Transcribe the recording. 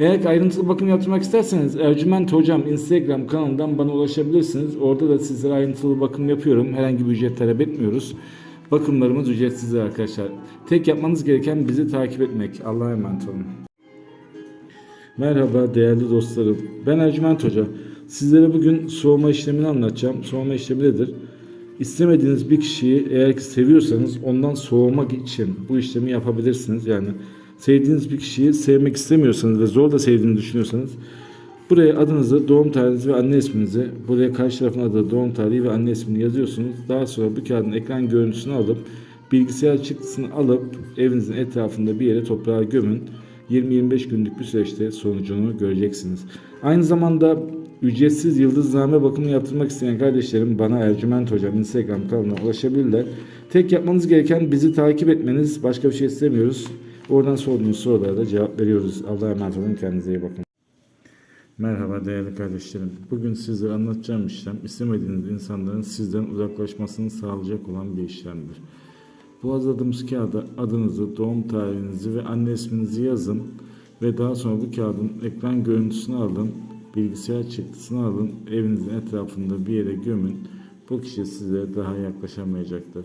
Eğer ayrıntılı bakım yaptırmak isterseniz Ercüment Hocam Instagram kanalından bana ulaşabilirsiniz. Orada da sizlere ayrıntılı bakım yapıyorum. Herhangi bir ücret talep etmiyoruz. Bakımlarımız ücretsizdir arkadaşlar. Tek yapmanız gereken bizi takip etmek. Allah'a emanet olun. Merhaba değerli dostlarım. Ben Ercüment Hoca. Sizlere bugün soğuma işlemini anlatacağım. Soğuma işlemi nedir? İstemediğiniz bir kişiyi eğer ki seviyorsanız ondan soğumak için bu işlemi yapabilirsiniz. Yani sevdiğiniz bir kişiyi sevmek istemiyorsanız ve zor da sevdiğini düşünüyorsanız buraya adınızı, doğum tarihinizi ve anne isminizi, buraya karşı tarafın adı, doğum tarihi ve anne ismini yazıyorsunuz. Daha sonra bu kağıdın ekran görüntüsünü alıp bilgisayar çıktısını alıp evinizin etrafında bir yere toprağa gömün. 20-25 günlük bir süreçte sonucunu göreceksiniz. Aynı zamanda ücretsiz yıldızname bakımı yaptırmak isteyen kardeşlerim bana Ercüment Hocam Instagram kanalına ulaşabilirler. Tek yapmanız gereken bizi takip etmeniz. Başka bir şey istemiyoruz. Oradan sorduğunuz sorulara da cevap veriyoruz. Allah'a emanet olun. Kendinize iyi bakın. Merhaba değerli kardeşlerim. Bugün sizlere anlatacağım işlem istemediğiniz insanların sizden uzaklaşmasını sağlayacak olan bir işlemdir. Bu hazırladığımız kağıda adınızı, doğum tarihinizi ve anne isminizi yazın ve daha sonra bu kağıdın ekran görüntüsünü alın, bilgisayar çıktısını alın, evinizin etrafında bir yere gömün. Bu kişi size daha yaklaşamayacaktır.